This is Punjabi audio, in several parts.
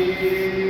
Amém.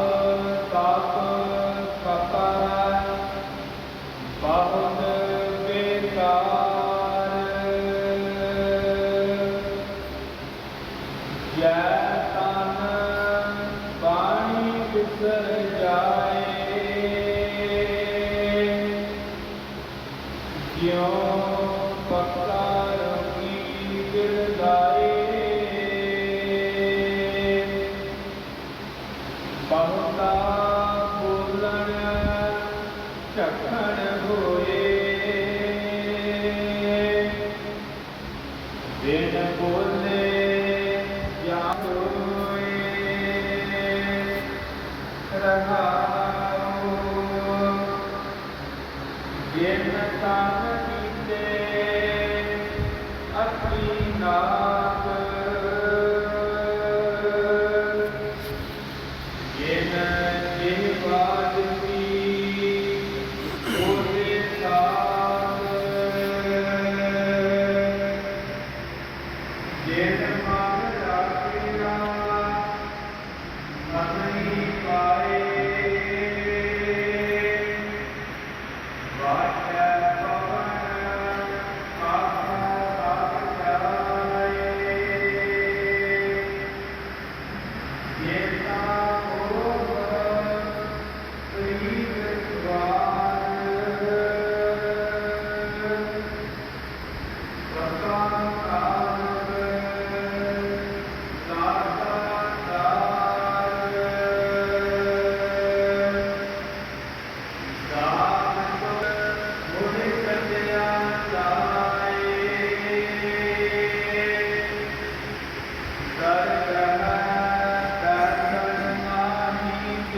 ਜਿਉ ਪੱਕਾ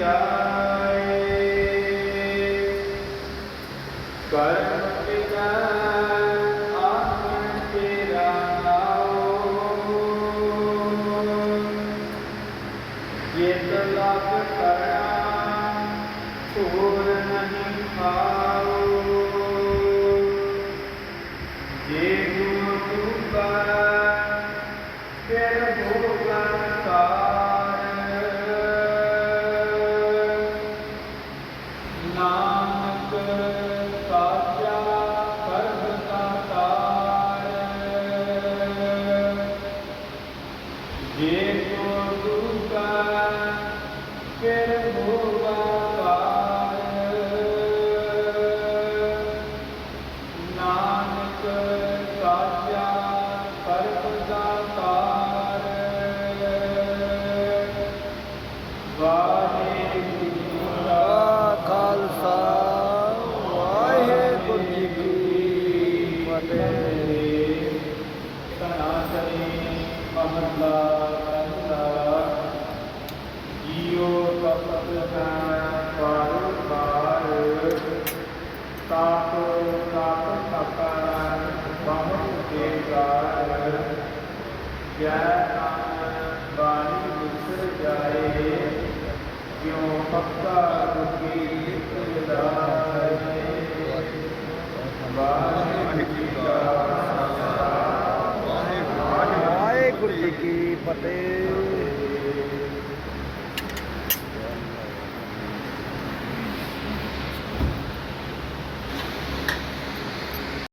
ਜਾਏ ਕਰਮ ਪਿਤਾ ਆਖਣ ਤੇਰਾ ਨਾਉ ਜੇ ਤਲਾਕ ਕਰਨ ਵਾਹਿਗੁਰੂ ਜੀ ਕਾ ਖਾਲਸਾ, ਵਾਹਿਗੁਰੂ ਜੀ ਕੀ ਫਤਿਹ। ਸਨਾਤਨੀ ਮਹੱਲਾ ਕੰਦਾ ਜੀਉ ਤਪਤ ਕਾ ਪਾਰ ਪਾਰ ਤਾਪ ਤਾਪ ਤਪਾਨ ਬਹੁ ਦੇਗਾ ਜੈ ਨਾਮ ਬਾਣੀ ਵਿਸਰ ਜਾਏ। Dios, papá,